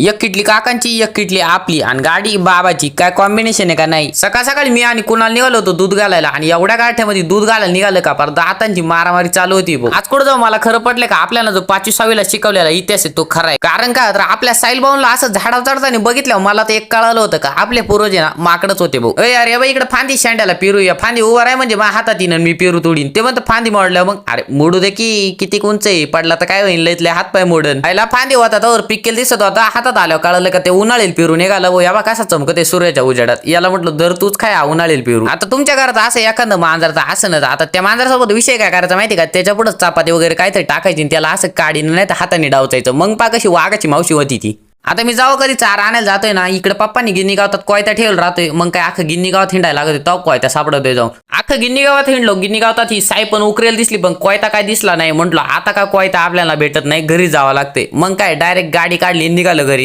एक किटली काकांची एक किटली आपली. आणि गाडी बाबाची काय कॉम्बिनेशन आहे का नाही? सकाळ सकाळी मी आणि कुणाल निघालो होतो दूध घालायला. आणि एवढ्या गाठ्यामध्ये दूध घालायला निघालं का? पर दातांची मारामारी चालू होती आज कुठं जाऊ? मला खरं पडलं का? आपल्याला जो पाचवी सहावीला शिकवलेला इतिहास आहे तो खरा आहे. कारण का तर आपल्या साईल भाऊला असं झाडावर चढताना बघितलं मला तर एक कळालं होतं का? आपले पूर्वज ना माकडच होते भाऊ अरे अरे बाई इकडे फांदी शांड्याला पेरूया. फांदी उभा आहे म्हणजे माझ्या हातात येईन मी पेरू तोडीन. ते म्हणतो फांदी मोडल्या मग. अरे मोडू दे की किती उंच आहे? पडला तर काय होईल लयतले हात पाय मोडन. आयला फांदी होता तर पिकेल दिसत होता. हातात आल्यावर कळलं का ते उन्हाळेल पेरू निघालं? या बा कसा चमकते सूर्याच्या उजेडात. याला म्हटलं दर तूच काय हा उन्हाळेल पेरू. आता तुमच्या घरात असं एखादं मांजरचा असं ना आता त्या मांजरासोबत विषय काय करायचा माहिती का? त्याच्या पुढे चपाती वगैरे काहीतरी टाकायची त्याला असं काढीन नाही तर हाताने डावचायचं. मग पा कशी वाघाची मावशी होती ती. आता मी जाऊ कधी चार आणायला जातोय ना इकडे पप्पानी गिन्नी गावात कोयता ठेवलं राहतोय. मग काय अख्खं गिन्नी गावात हिंडायला लागत तो कोयता सापडतोय जाऊन. अख्खं गिन्नी गावात हिंडलो गिन्नी गावात ही साई पण उकरेल दिसली पण कोयता काय दिसला नाही. म्हटलं आता का कोयता आपल्याला भेटत नाही घरी जावं लागते मग काय डायरेक्ट गाडी काढली निघालं घरी.